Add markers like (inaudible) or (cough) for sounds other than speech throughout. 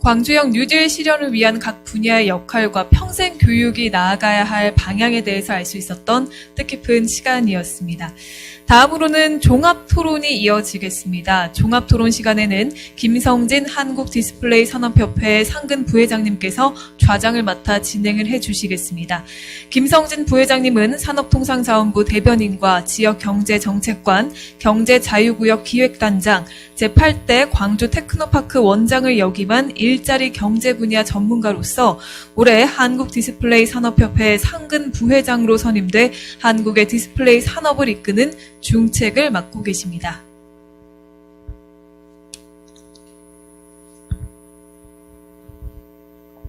광주형 뉴딜 실현을 위한 각 분야의 역할과 평생 교육이 나아가야 할 방향에 대해서 알 수 있었던 뜻깊은 시간이었습니다. 다음으로는 종합 토론이 이어지겠습니다. 종합 토론 시간에는 김성진 한국 디스플레이 산업협회 상근 부회장님께서 좌장을 맡아 진행을 해 주시겠습니다. 김성진 부회장님은 산업통상자원부 대변인과 지역경제정책관, 경제자유구역 기획단장, 제8대 광주 테크노파크 원장을 역임한 일자리 경제 분야 전문가로서 올해 한국 디스플레이 산업협회 상근 부회장으로 선임돼 한국의 디스플레이 산업을 이끄는 중책을 맡고 계십니다.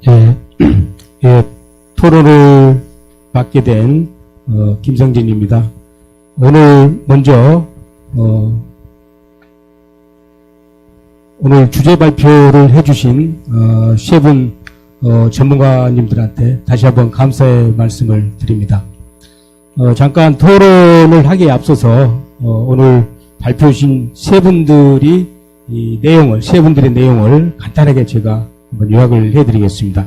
예, (clears throat) 예, 토론을 맡게 된 어, 김성진입니다. 오늘 먼저 어, 오늘 주제 발표를 해주신 어, 세분 어, 전문가님들한테 다시 한번 감사의 말씀을 드립니다. 어, 잠깐 토론을 하기에 앞서서 어, 오늘 발표하신 세 분들이 이 내용을 세 분들의 내용을 간단하게 제가 한번 요약을 해드리겠습니다.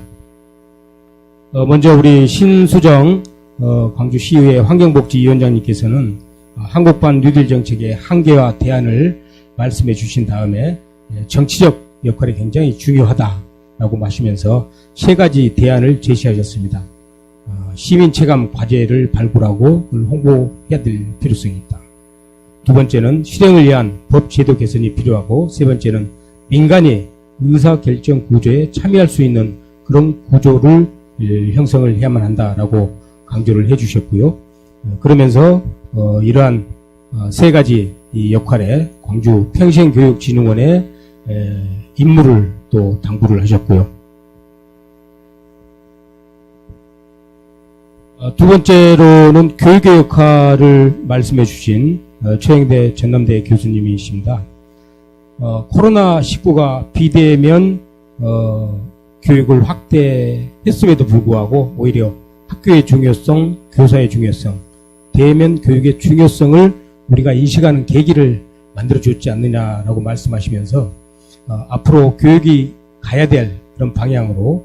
어, 먼저 우리 신수정 어, 광주시의회 환경복지위원장님께서는 어, 한국版뉴딜 정책의 한계와 대안을 말씀해 주신 다음에 예, 정치적 역할이 굉장히 중요하다라고 마시면서 세 가지 대안을 제시하셨습니다. 어, 시민 체감 과제를 발굴하고 홍보해야 될 필요성이 있다. 두 번째는 실행을 위한 법 제도 개선이 필요하고 세 번째는 민간이 의사 결정 구조에 참여할 수 있는 그런 구조를 예, 형성을 해야만 한다라고 강조를 해주셨고요. 어, 그러면서 어, 이러한 어, 세 가지 이 역할에 광주 평생교육진흥원의 에, 임무를 또 당부를 하셨고요. 두 번째로는 교육의 역할을 말씀해 주신 어, 최영대 전남대 교수님이십니다. 어, 코로나19가 비대면 어, 교육을 확대했음에도 불구하고 오히려 학교의 중요성, 교사의 중요성, 대면 교육의 중요성을 우리가 인식하는 계기를 만들어줬지 않느냐라고 말씀하시면서 어, 앞으로 교육이 가야 될 그런 방향으로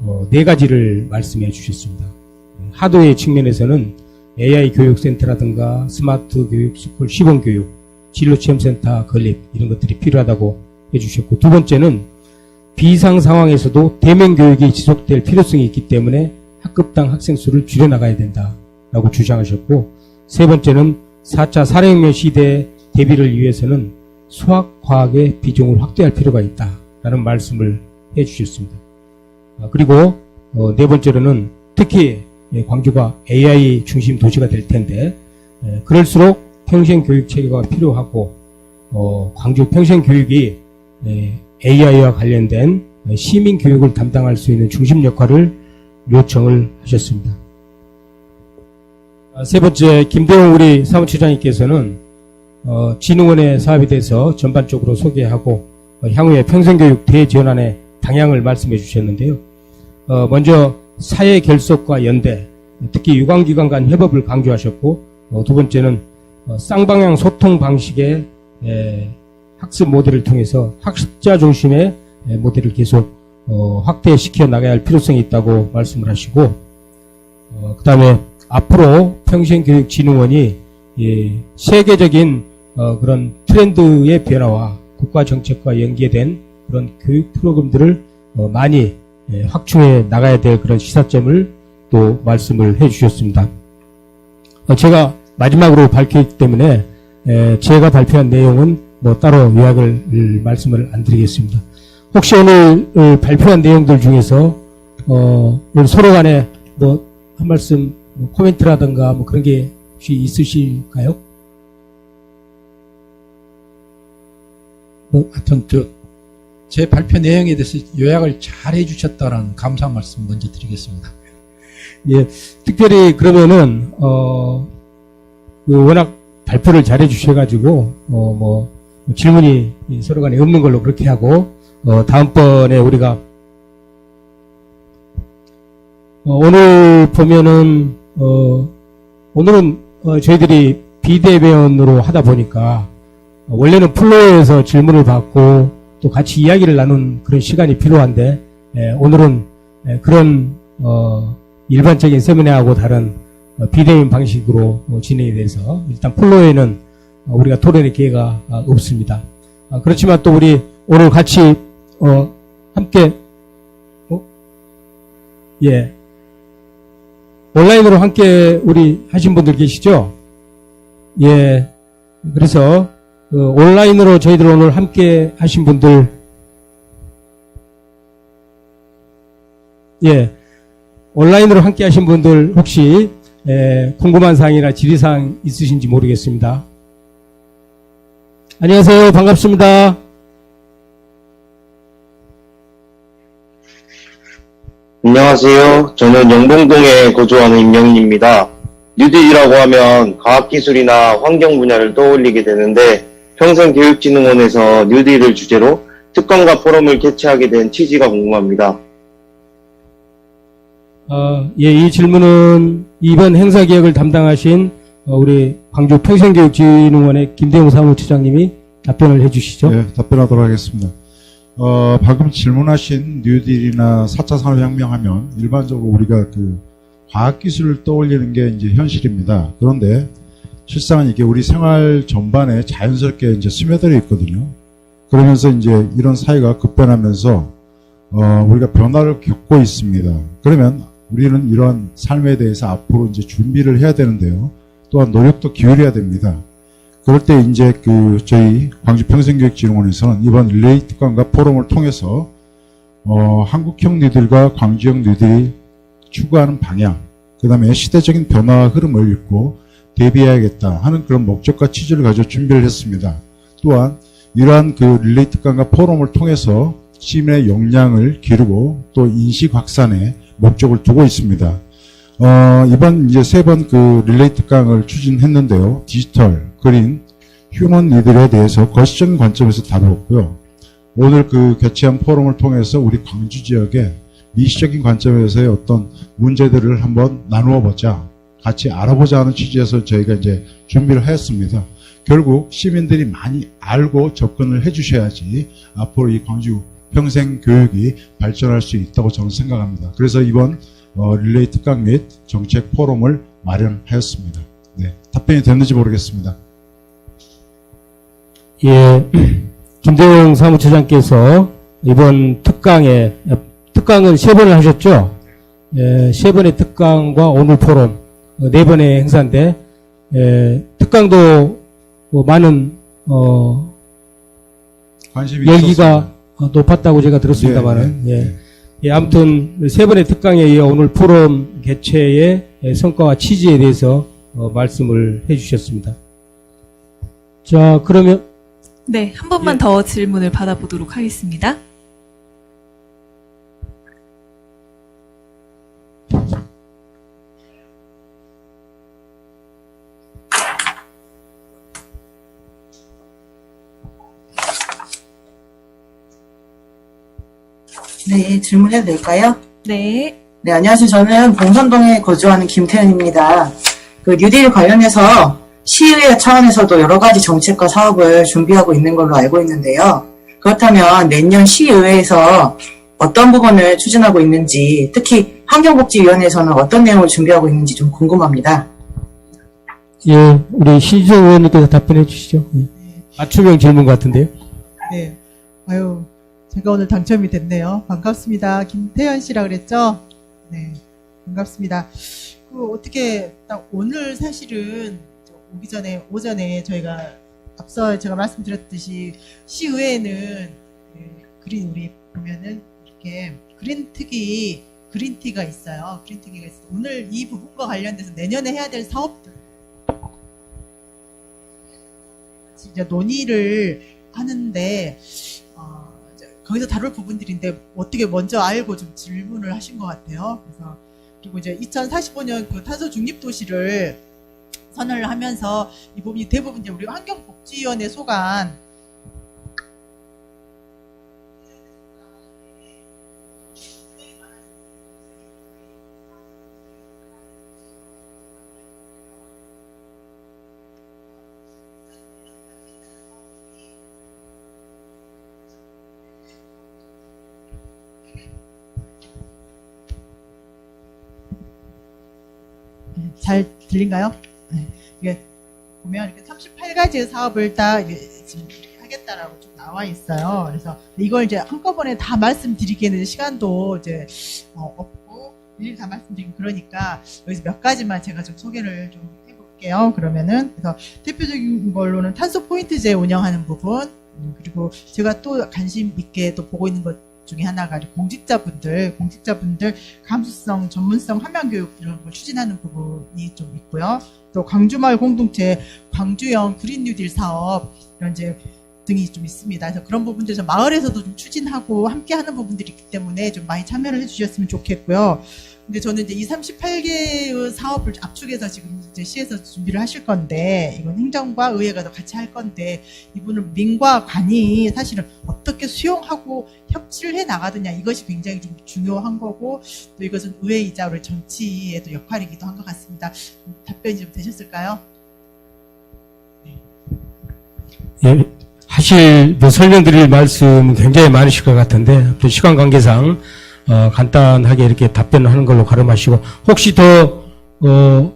어, 네 가지를 말씀해 주셨습니다. 하드웨어 측면에서는 AI 교육센터라든가 스마트 교육, 스쿨 시범 교육, 진로체험센터 건립 이런 것들이 필요하다고 해주셨고 두 번째는 비상 상황에서도 대면 교육이 지속될 필요성이 있기 때문에 학급당 학생 수를 줄여나가야 된다라고 주장하셨고 세 번째는 4차 산업혁명 시대 대비를 위해서는 수학, 과학의 비중을 확대할 필요가 있다라는 말씀을 해주셨습니다. 아, 그리고 어, 네 번째로는 특히 예, 광주가 AI 중심 도시가 될 텐데 예, 그럴수록 평생 교육 체계가 필요하고 어, 광주 평생 교육이 AI와 관련된 시민 교육을 담당할 수 있는 중심 역할을 요청을 하셨습니다. 아, 세 번째 김대웅 우리 사무처장님께서는 어, 진흥원의 사업에 대해서 전반적으로 소개하고 어, 향후의 평생교육 대전환의 방향을 말씀해 주셨는데요. 어, 먼저 사회 결속과 연대, 특히 유관기관 간 협업을 강조하셨고 어, 두 번째는 어, 쌍방향 소통 방식의 에, 학습 모델을 통해서 학습자 중심의 에, 모델을 계속 어, 확대시켜 나가야 할 필요성이 있다고 말씀을 하시고 그 다음에 앞으로 평생교육진흥원이 예, 세계적인 어, 그런 트렌드의 변화와 국가 정책과 연계된 그런 교육 프로그램들을 어, 많이 예, 확충해 나가야 될 그런 시사점을 또 말씀을 해 주셨습니다. 어, 제가 마지막으로 밝혔기 때문에 에, 제가 발표한 내용은 뭐 따로 요약을 을, 말씀을 안 드리겠습니다. 혹시 오늘 어, 발표한 내용들 중에서 어, 서로 간에 뭐 한 말씀 뭐 코멘트라든가 뭐 그런 게 혹시 있으실까요? 뭐, 하여튼, 저, 제 발표 내용에 대해서 요약을 잘 해주셨다는 감사 말씀 먼저 드리겠습니다. 예, 특별히 그러면은 어, 그 워낙 발표를 잘 해 주셔가지고 어, 뭐 질문이 서로 간에 없는 걸로 그렇게 하고 어, 다음번에 우리가 어, 오늘 보면은 어, 오늘은 어, 저희들이 비대면으로 하다 보니까 어, 원래는 플로어에서 질문을 받고 또 같이 이야기를 나눈 그런 시간이 필요한데 예, 오늘은 예, 그런 어, 일반적인 세미나하고 다른 어, 비대면 방식으로 어, 진행이 돼서 일단 플로에는 어, 우리가 토론의 기회가 아, 없습니다. 아, 그렇지만 또 우리 오늘 같이 어, 함께 어? 예 온라인으로 함께 우리 하신 분들 계시죠? 예 그래서 어, 온라인으로 저희들 오늘 함께 하신 분들 예 온라인으로 함께 하신 분들 혹시 에, 궁금한 사항이나 질의사항 있으신지 모르겠습니다. 안녕하세요. 반갑습니다. 안녕하세요. 저는 영봉동에 거주하는 임영희입니다. 뉴딜이라고 하면 과학기술이나 환경 분야를 떠올리게 되는데 평생교육진흥원에서 뉴딜을 주제로 특강과 포럼을 개최하게 된 취지가 궁금합니다. 어, 예, 이 질문은 이번 행사 기획을 담당하신 어, 우리 광주 평생교육진흥원의 김대웅 사무처장님이 답변을 해주시죠. 네, 답변하도록 하겠습니다. 어, 방금 질문하신 뉴딜이나 4차 산업혁명 하면 일반적으로 우리가 그 과학기술을 떠올리는 게 이제 현실입니다. 그런데 실상은 이게 우리 생활 전반에 자연스럽게 이제 스며들어 있거든요. 그러면서 이제 이런 사회가 급변하면서 어, 우리가 변화를 겪고 있습니다. 그러면 우리는 이러한 삶에 대해서 앞으로 이제 준비를 해야 되는데요. 또한 노력도 기울여야 됩니다. 그럴 때 이제 그 저희 광주 평생교육진흥원에서는 이번 릴레이 특강과 포럼을 통해서 어, 한국형 뉴딜과 광주형 뉴딜이 추구하는 방향, 그 다음에 시대적인 변화와 흐름을 읽고 대비해야겠다 하는 그런 목적과 취지를 가지고 준비를 했습니다. 또한 이러한 그 릴레이 특강과 포럼을 통해서 시민의 역량을 기르고 또 인식 확산에 목적을 두고 있습니다. 어, 이번 이제 세 번 그 릴레이 특강을 추진했는데요. 디지털, 그린, 휴먼 니들에 대해서 거시적인 관점에서 다루었고요. 오늘 그 개최한 포럼을 통해서 우리 광주 지역의 미시적인 관점에서의 어떤 문제들을 한번 나누어 보자. 같이 알아보자 하는 취지에서 저희가 이제 준비를 하였습니다. 결국 시민들이 많이 알고 접근을 해 주셔야지 앞으로 이 광주 평생 교육이 발전할 수 있다고 저는 생각합니다. 그래서 이번 어, 릴레이 특강 및 정책 포럼을 마련하였습니다. 네, 답변이 됐는지 모르겠습니다. 예, (clears throat) 김대웅 사무처장께서 이번 특강에 특강은 세 번을 하셨죠. 예, 세 번의 특강과 오늘 포럼 어, 네 번의 행사인데 예, 특강도 뭐 많은 어, 관심이 열기가 있었습니다. 어, 높았다고 제가 들었습니다만은 네, 예. 네. 예, 아무튼 세 번의 특강에 이어 오늘 포럼 개최의 예, 성과와 취지에 대해서 어, 말씀을 해주셨습니다. 자, 그러면 네, 한 번만 예. 더 질문을 받아보도록 하겠습니다. 네, 질문해도 될까요? 네. 네, 안녕하세요. 저는 봉선동에 거주하는 김태현입니다. 그 뉴딜 관련해서 시의회 차원에서도 여러 가지 정책과 사업을 준비하고 있는 걸로 알고 있는데요. 그렇다면 내년 시의회에서 어떤 부분을 추진하고 있는지, 특히 환경복지위원회에서는 어떤 내용을 준비하고 있는지 좀 궁금합니다. 예, 우리 시지정 의원님께서 답변해 주시죠. 예. 맞춤형 질문 같은데요. 네. 아유, 제가 오늘 당첨이 됐네요. 반갑습니다. 김태현 씨라 그랬죠? 네. 반갑습니다. 그, 어떻게, 딱 오늘 사실은 저 오기 전에, 오전에 저희가 앞서 제가 말씀드렸듯이 시의회에는 그 그린, 우리 보면은 이렇게 그린 특이, 그린티가 있어요. 그린티가 있어요. 오늘 이 부분과 관련돼서 내년에 해야 될 사업들. 이제 논의를 하는데, 거기서 다룰 부분들인데 어떻게 먼저 알고 좀 질문을 하신 것 같아요. 그래서 그리고 이제 2045년 그 탄소 중립 도시를 선언을 하면서 이 부분이 대부분 이제 우리 환경복지위원회 소관 잘 들린가요? 네. 이게 보면 이렇게 38가지의 사업을 다 지금 하겠다라고 좀 나와 있어요. 그래서 이걸 이제 한꺼번에 다 말씀드리기에는 시간도 이제 어, 없고 일일이 다 말씀드리기 그러니까 여기서 몇 가지만 제가 좀 소개를 좀 해볼게요. 그러면은 그래서 대표적인 걸로는 탄소 포인트제 운영하는 부분 음, 그리고 제가 또 관심 있게 또 보고 있는 것 중에 하나가 공직자분들, 공직자분들 감수성, 전문성 함양 교육 이런 걸 추진하는 부분이 좀 있고요. 또 광주마을 공동체 광주형 그린 뉴딜 사업 이런 이제 등이 좀 있습니다. 그래서 그런 부분들에서 마을에서도 좀 추진하고 함께 하는 부분들이 있기 때문에 좀 많이 참여를 해주셨으면 좋겠고요. 근데 저는 이제 이 38개의 사업을 압축해서 지금 이제 시에서 준비를 하실 건데, 이건 행정과 의회가 더 같이 할 건데, 이분은 민과 관이 사실은 어떻게 수용하고 협치를 해 나가느냐, 이것이 굉장히 좀 중요한 거고, 또 이것은 의회이자 우리 정치의 또 역할이기도 한 것 같습니다. 답변이 좀 되셨을까요? 예, 하실 뭐 설명드릴 말씀 굉장히 많으실 것 같은데 또 시간 관계상 어, 간단하게 이렇게 답변을 하는 걸로 가름하시고 혹시 더 어,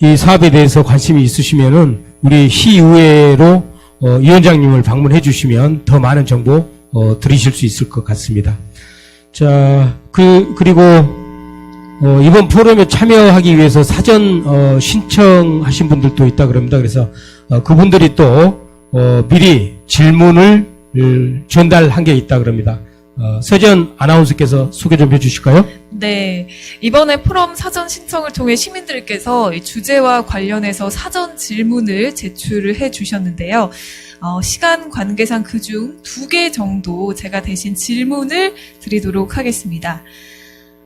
이 사업에 대해서 관심이 있으시면은 우리 시의회로 어, 위원장님을 방문해 주시면 더 많은 정보 어, 들으실 수 있을 것 같습니다. 자, 그 그리고 어, 이번 포럼에 참여하기 위해서 사전 어, 신청하신 분들도 있다 그럽니다. 그래서 어, 그분들이 또 어, 미리 질문을 을, 전달한 게 있다 그럽니다. 어, 서전 아나운서께서 소개 좀 해주실까요? 네. 이번에 포럼 사전 신청을 통해 시민들께서 이 주제와 관련해서 사전 질문을 제출을 해 주셨는데요. 어, 시간 관계상 그중 두 개 정도 제가 대신 질문을 드리도록 하겠습니다.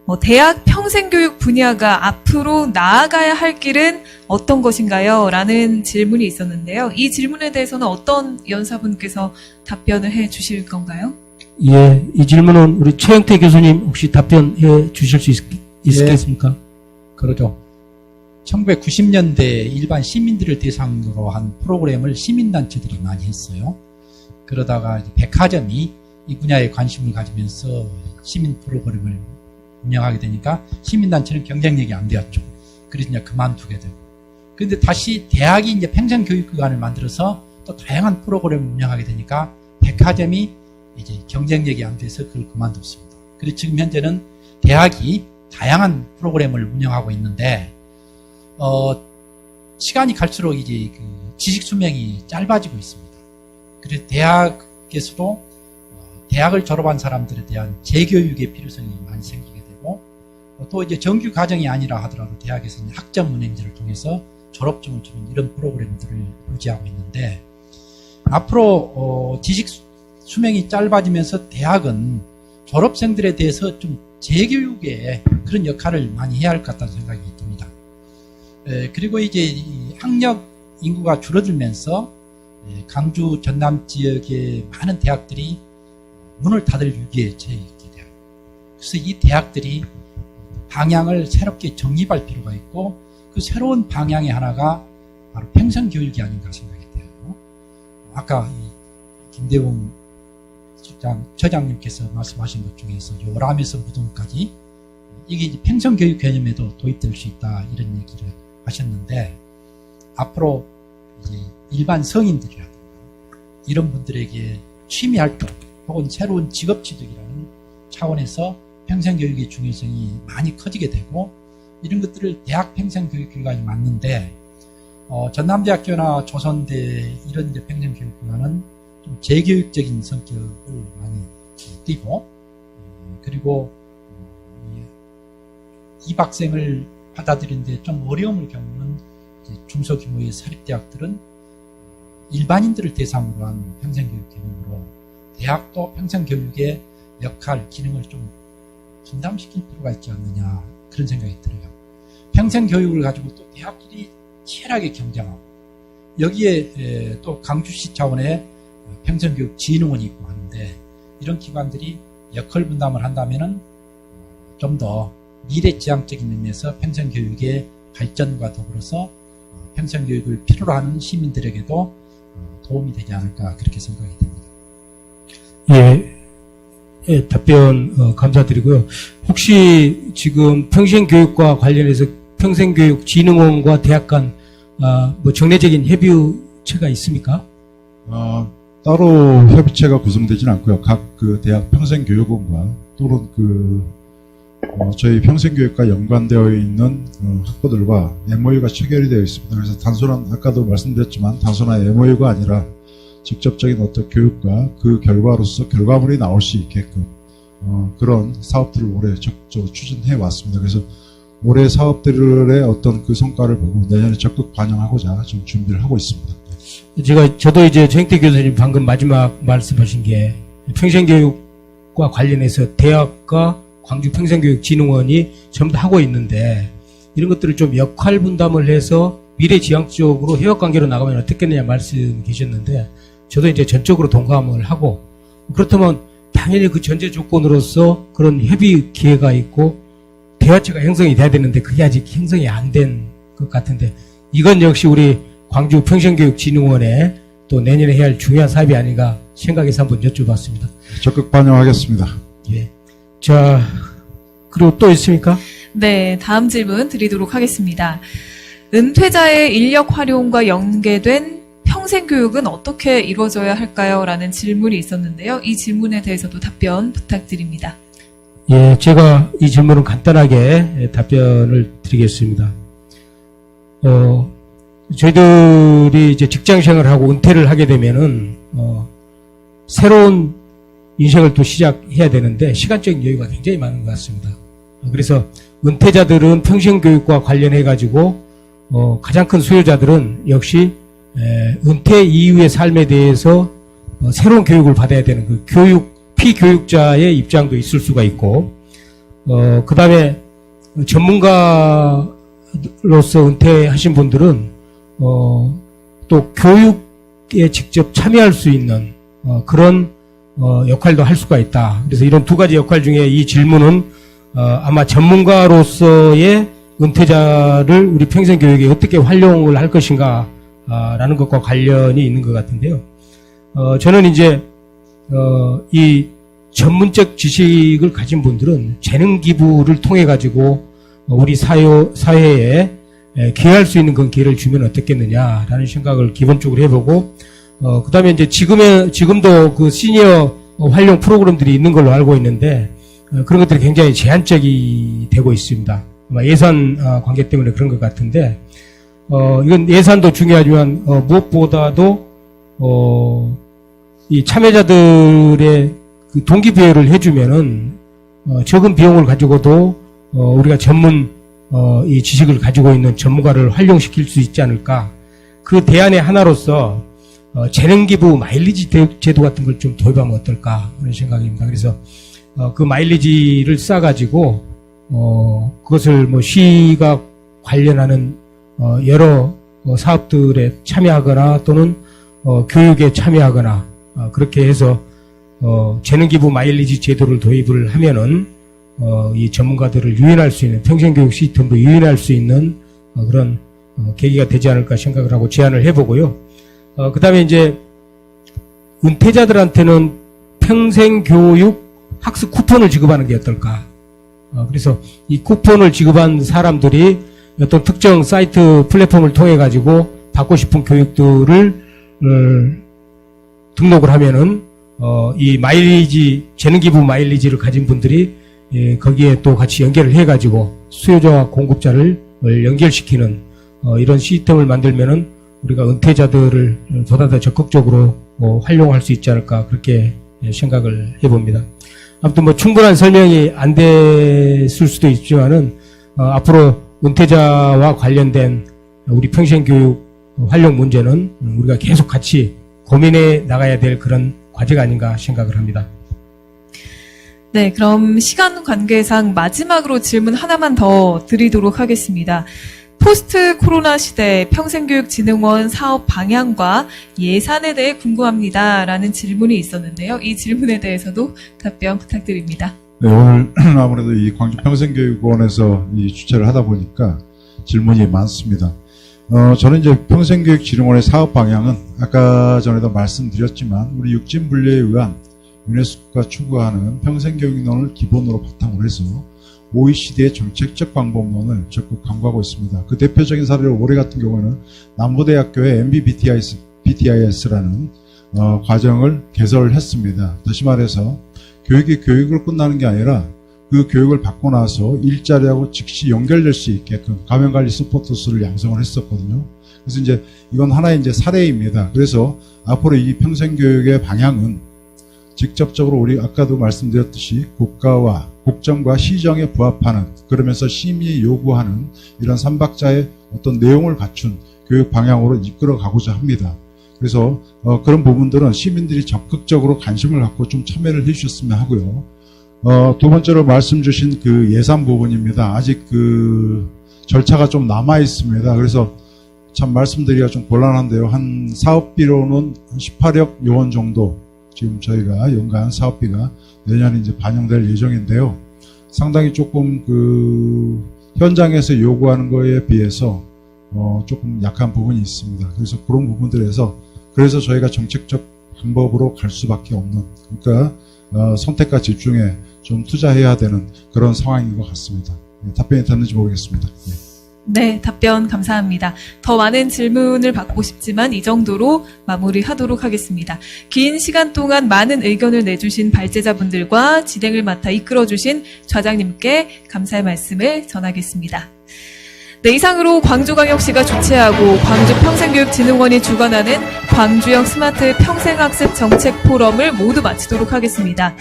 어, 대학 평생교육 분야가 앞으로 나아가야 할 길은 어떤 것인가요? 라는 질문이 있었는데요. 이 질문에 대해서는 어떤 연사분께서 답변을 해 주실 건가요? 예, 이 질문은 우리 최영태 교수님 혹시 답변해 주실 수 있, 있겠습니까? 그러죠. 1990년대 일반 시민들을 대상으로 한 프로그램을 시민단체들이 많이 했어요. 그러다가 백화점이 이 분야에 관심을 가지면서 시민 프로그램을 운영하게 되니까 시민단체는 경쟁력이 안 되었죠. 그래서 이제 그만두게 되고. 그런데 다시 대학이 이제 평생교육기관을 만들어서 또 다양한 프로그램을 운영하게 되니까 백화점이 이제 경쟁력이 안 돼서 그걸 그만뒀습니다. 그래서 지금 현재는 대학이 다양한 프로그램을 운영하고 있는데 어, 시간이 갈수록 이제 그 지식 수명이 짧아지고 있습니다. 그래서 대학에서도 어, 대학을 졸업한 사람들에 대한 재교육의 필요성이 많이 생기게 되고 어, 또 이제 정규 과정이 아니라 하더라도 대학에서는 학점 운행제를 통해서 졸업증을 주는 이런 프로그램들을 유지하고 있는데 앞으로 어, 지식 수- 수명이 짧아지면서 대학은 졸업생들에 대해서 좀 재교육의 그런 역할을 많이 해야 할 것 같다는 생각이 듭니다. 에, 그리고 이제 이 학력 인구가 줄어들면서 에, 강주 전남 지역의 많은 대학들이 문을 닫을 위기에 처해 있게 돼요. 그래서 이 대학들이 방향을 새롭게 정립할 필요가 있고 그 새로운 방향의 하나가 바로 평생교육이 아닌가 생각이 돼요. 아까 이 김대웅 처장, 처장님께서 말씀하신 것 중에서 요람에서 무덤까지 이게 평생교육 개념에도 도입될 수 있다 이런 얘기를 하셨는데 앞으로 일반 성인들이라든가 이런 분들에게 취미 활동 혹은 새로운 직업 취득이라는 차원에서 평생교육의 중요성이 많이 커지게 되고 이런 것들을 대학 평생교육기관이 맞는데 어, 전남대학교나 조선대 이런 평생교육기관은 좀 재교육적인 성격을 많이 띠고 음, 그리고 어, 이 입학생을 받아들이는데 좀 어려움을 겪는 중소규모의 사립대학들은 일반인들을 대상으로 한 평생교육 개념으로 대학도 평생교육의 역할, 기능을 좀 분담시킬 필요가 있지 않느냐 그런 생각이 들어요. 평생교육을 가지고 또 대학끼리 치열하게 경쟁하고 여기에 에, 또 강주시 차원의 평생교육진흥원이 있고 하는데 이런 기관들이 역할 분담을 한다면은 좀 더 미래지향적인 의미에서 평생교육의 발전과 더불어서 어, 평생교육을 필요로 하는 시민들에게도 어, 도움이 되지 않을까 그렇게 생각이 됩니다. 예, 예, 답변 어, 감사드리고요. 혹시 지금 평생교육과 관련해서 평생교육진흥원과 대학 간 아, 뭐 정례적인 협의체가 있습니까? 어, 따로 협의체가 구성되진 않고요. 각 그 대학 평생교육원과 또는 그 어, 저희 평생교육과 연관되어 있는 어, 학부들과 MOU가 체결이 되어 있습니다. 그래서 단순한 아까도 말씀드렸지만 단순한 MOU가 아니라 직접적인 어떤 교육과 그 결과로서 결과물이 나올 수 있게끔 어, 그런 사업들을 올해 적극적으로 추진해 왔습니다. 그래서 올해 사업들의 어떤 그 성과를 보고 내년에 적극 반영하고자 지금 준비를 하고 있습니다. 제가 저도 이제 정태 교수님 방금 마지막 말씀하신 게 평생교육과 관련해서 대학과 광주 평생교육진흥원이 전부 다 하고 있는데 이런 것들을 좀 역할 분담을 해서 미래지향적으로 협업 관계로 나가면 어떻겠느냐 말씀 계셨는데 저도 이제 전적으로 동감을 하고 그렇다면 당연히 그 전제 조건으로서 그런 협의 기회가 있고 대화체가 형성이 돼야 되는데 그게 아직 형성이 안 된 것 같은데 이건 역시 우리 광주 평생교육진흥원에 또 내년에 해야 할 중요한 사업이 아닌가 생각해서 한번 여쭤봤습니다. 적극 반영하겠습니다. 예. 자, 그리고 또 있습니까? 네, 다음 질문 드리도록 하겠습니다. 은퇴자의 인력 활용과 연계된 평생 교육은 어떻게 이루어져야 할까요? 라는 질문이 있었는데요. 이 질문에 대해서도 답변 부탁드립니다. 예, 제가 이 질문은 간단하게 답변을 드리겠습니다. 어, 저희들이 이제 직장 생활을 하고 은퇴를 하게 되면은, 어, 새로운 인생을 또 시작해야 되는데, 시간적인 여유가 굉장히 많은 것 같습니다. 그래서 은퇴자들은 평생 교육과 관련해 가지고, 어, 가장 큰 수요자들은 역시, 에, 은퇴 이후의 삶에 대해서 어, 새로운 교육을 받아야 되는 그 교육, 피교육자의 입장도 있을 수가 있고, 어, 그 다음에 전문가로서 은퇴하신 분들은, 어, 또 교육에 직접 참여할 수 있는, 어, 그런, 어, 역할도 할 수가 있다. 그래서 이런 두 가지 역할 중에 이 질문은, 어, 아마 전문가로서의 은퇴자를 우리 평생 교육에 어떻게 활용을 할 것인가, 아, 라는 것과 관련이 있는 것 같은데요. 어, 저는 이제, 어, 이 전문적 지식을 가진 분들은 재능 기부를 통해 가지고 우리 사회, 사회에 에, 기여할 수 있는 그런 기회를 주면 어떻겠느냐라는 생각을 기본적으로 해보고, 어, 그 다음에 이제 지금의, 지금도 그 시니어 활용 프로그램들이 있는 걸로 알고 있는데, 어, 그런 것들이 굉장히 제한적이 되고 있습니다. 아마 예산 어, 관계 때문에 그런 것 같은데, 어, 이건 예산도 중요하지만, 어, 무엇보다도, 어, 이 참여자들의 그 동기 부여를 해주면은 어, 적은 비용을 가지고도 어, 우리가 전문 어, 이 지식을 가지고 있는 전문가를 활용시킬 수 있지 않을까. 그 대안의 하나로서 어, 재능기부 마일리지 대- 제도 같은 걸 좀 도입하면 어떨까 그런 생각입니다. 그래서 어, 그 마일리지를 싸가지고 어, 그것을 뭐 시가 관련하는 어, 여러 어, 사업들에 참여하거나 또는 어, 교육에 참여하거나 어, 그렇게 해서 어, 재능기부 마일리지 제도를 도입을 하면은 어, 이 전문가들을 유인할 수 있는 평생교육 시스템도 유인할 수 있는 어, 그런 어, 계기가 되지 않을까 생각을 하고 제안을 해보고요. 어, 그다음에 이제 은퇴자들한테는 평생교육 학습 쿠폰을 지급하는 게 어떨까? 어, 그래서 이 쿠폰을 지급한 사람들이 어떤 특정 사이트 플랫폼을 통해 가지고 받고 싶은 교육들을 어, 등록을 하면은 어, 이 마일리지 재능 기부 마일리지를 가진 분들이 예, 거기에 또 같이 연결을 해가지고 수요자와 공급자를 연결시키는 어, 이런 시스템을 만들면은 우리가 은퇴자들을 보다 더 적극적으로 어, 활용할 수 있지 않을까 그렇게 예, 생각을 해봅니다. 아무튼 뭐 충분한 설명이 안 됐을 수도 있지만은 어, 앞으로 은퇴자와 관련된 우리 평생교육 활용 문제는 우리가 계속 같이 고민해 나가야 될 그런 과제가 아닌가 생각을 합니다. 네, 그럼 시간 관계상 마지막으로 질문 하나만 더 드리도록 하겠습니다. 포스트 코로나 시대 평생교육진흥원 사업 방향과 예산에 대해 궁금합니다. 라는 질문이 있었는데요. 이 질문에 대해서도 답변 부탁드립니다. 네, 오늘 (clears throat) 아무래도 이 광주 평생교육원에서 이 주최를 하다 보니까 질문이 많습니다. 어, 저는 이제 평생교육진흥원의 사업 방향은 아까 전에도 말씀드렸지만 우리 육진 분류에 의한 유네스코가 추구하는 평생교육론을 기본으로 바탕으로 해서 OECD의 정책적 방법론을 적극 강구하고 있습니다. 그 대표적인 사례로 올해 같은 경우는 남부대학교의 MBBTIS, BTIS라는 어, 과정을 개설을 했습니다. 다시 말해서 교육이 교육으로 끝나는 게 아니라 그 교육을 받고 나서 일자리하고 즉시 연결될 수 있게끔 가면관리 서포터스를 양성을 했었거든요. 그래서 이제 이건 하나의 이제 사례입니다. 그래서 앞으로 이 평생교육의 방향은 직접적으로 우리 아까도 말씀드렸듯이 국가와 국정과 시정에 부합하는 그러면서 시민이 요구하는 이런 삼박자의 어떤 내용을 갖춘 교육 방향으로 이끌어 가고자 합니다. 그래서 어, 그런 부분들은 시민들이 적극적으로 관심을 갖고 좀 참여를 해주셨으면 하고요. 어, 두 번째로 말씀 주신 그 예산 부분입니다. 아직 그 절차가 좀 남아 있습니다. 그래서 참 말씀드리기가 좀 곤란한데요. 한 사업비로는 한 18억 요원 정도 지금 저희가 연간 사업비가 내년에 이제 반영될 예정인데요. 상당히 조금 그 현장에서 요구하는 거에 비해서 어, 조금 약한 부분이 있습니다. 그래서 그런 부분들에서 그래서 저희가 정책적 방법으로 갈 수밖에 없는 그러니까 어, 선택과 집중에 좀 투자해야 되는 그런 상황인 것 같습니다. 네, 답변이 됐는지 모르겠습니다. 네. 네, 답변 감사합니다. 더 많은 질문을 받고 싶지만 이 정도로 마무리하도록 하겠습니다. 긴 시간 동안 많은 의견을 내주신 발제자분들과 진행을 맡아 이끌어주신 좌장님께 감사의 말씀을 전하겠습니다. 네, 이상으로 광주광역시가 주최하고 광주평생교육진흥원이 주관하는 광주형 스마트 평생학습 정책 포럼을 모두 마치도록 하겠습니다.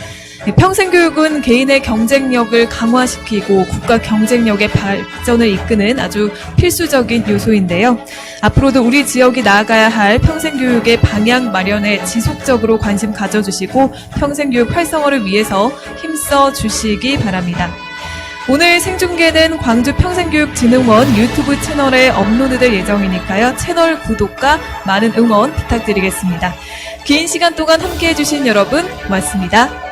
네, 평생교육은 개인의 경쟁력을 강화시키고 국가 경쟁력의 발전을 이끄는 아주 필수적인 요소인데요. 앞으로도 우리 지역이 나아가야 할 평생교육의 방향 마련에 지속적으로 관심 가져주시고 평생교육 활성화를 위해서 힘써 주시기 바랍니다. 오늘 생중계는 광주 평생교육진흥원 유튜브 채널에 업로드될 예정이니까요. 채널 구독과 많은 응원 부탁드리겠습니다. 긴 시간 동안 함께 해 주신 여러분 고맙습니다.